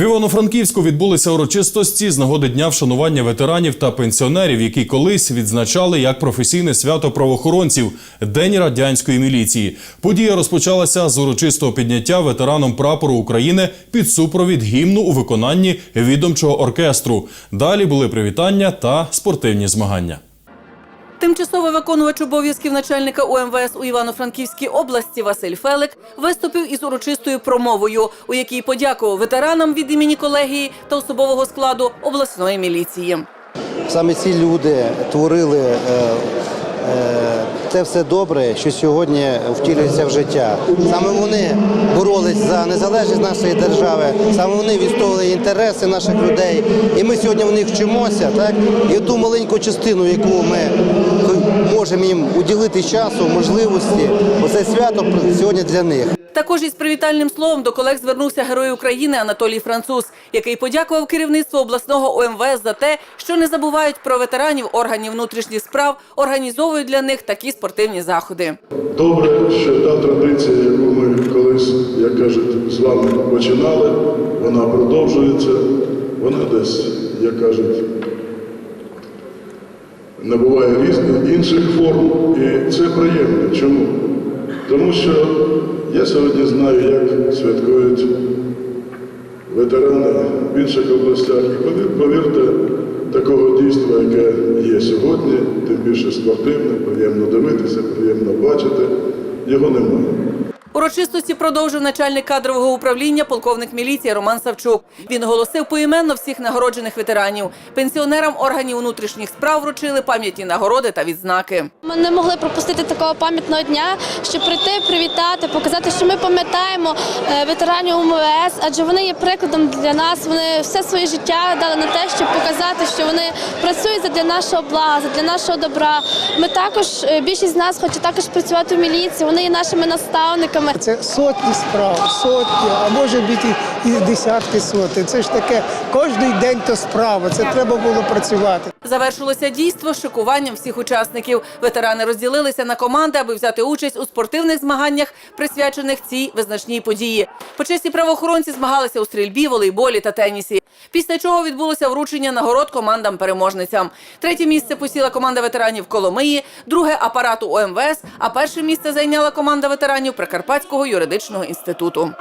В Івано-Франківську відбулися урочистості з нагоди дня вшанування ветеранів та пенсіонерів, які колись відзначали як професійне свято правоохоронців День радянської міліції. Подія розпочалася з урочистого підняття ветераном прапору України під супровід гімну у виконанні відомчого оркестру. Далі були привітання та спортивні змагання. Тимчасовий виконувач обов'язків начальника УМВС у Івано-Франківській області Василь Фелик виступив із урочистою промовою, у якій подякував ветеранам від імені колегії та особового складу обласної міліції. Саме ці люди творили е, е, те все добре, що сьогодні втілюється в життя. Саме вони боролись за незалежність нашої держави, саме вони відстоювали інтереси наших людей. І ми сьогодні в них вчимося. Так? І ту маленьку частину, яку ми можемо їм уділити часу, можливості, оце свято сьогодні для них. Також із привітальним словом до колег звернувся герой України Анатолій Француз, який подякував керівництву обласного ОМВС за те, що не забувають про ветеранів органів внутрішніх справ, організовують для них такі спортивні заходи. Добре, що та традиція, яку ми колись, як кажуть, з вами починали, вона продовжується. Вона десь, як кажуть, набуває різних інших форм. І це приємно. Чому? Тому що я сьогодні знаю, як святкують ветерани в інших областях. І повір- повірте, такого дійства, яке є сьогодні, тим більше спортивне, приємно дивитися, приємно бачити, його немає. Урочистості продовжив начальник кадрового управління, полковник міліції Роман Савчук. Він оголосив поіменно всіх нагороджених ветеранів. Пенсіонерам органів внутрішніх справ вручили пам'ятні нагороди та відзнаки. Ми не могли пропустити такого пам'ятного дня, щоб прийти, привітати, показати, що ми пам'ятаємо е, ветеранів УМВС, адже вони є прикладом для нас. Вони все своє життя дали на те, щоб показати, що вони працюють для нашого блага, для нашого добра. Ми також е, більшість з нас хоче також працювати в міліції. Вони є нашими наставниками. Це сотні справ, сотні, а може бути і десятки сотень. Це ж таке, кожен день то справа, це треба було працювати. Завершилося дійство шикуванням всіх учасників. Ветерани розділилися на команди, аби взяти участь у спортивних змаганнях, присвячених цій визначній події. Почесні правоохоронці змагалися у стрільбі, волейболі та тенісі. Після чого відбулося вручення нагород командам-переможницям. Третє місце посіла команда ветеранів Коломиї, друге апарату ОМВС, а перше місце зайняла команда ветеранів Прикарпатського юридичного інституту.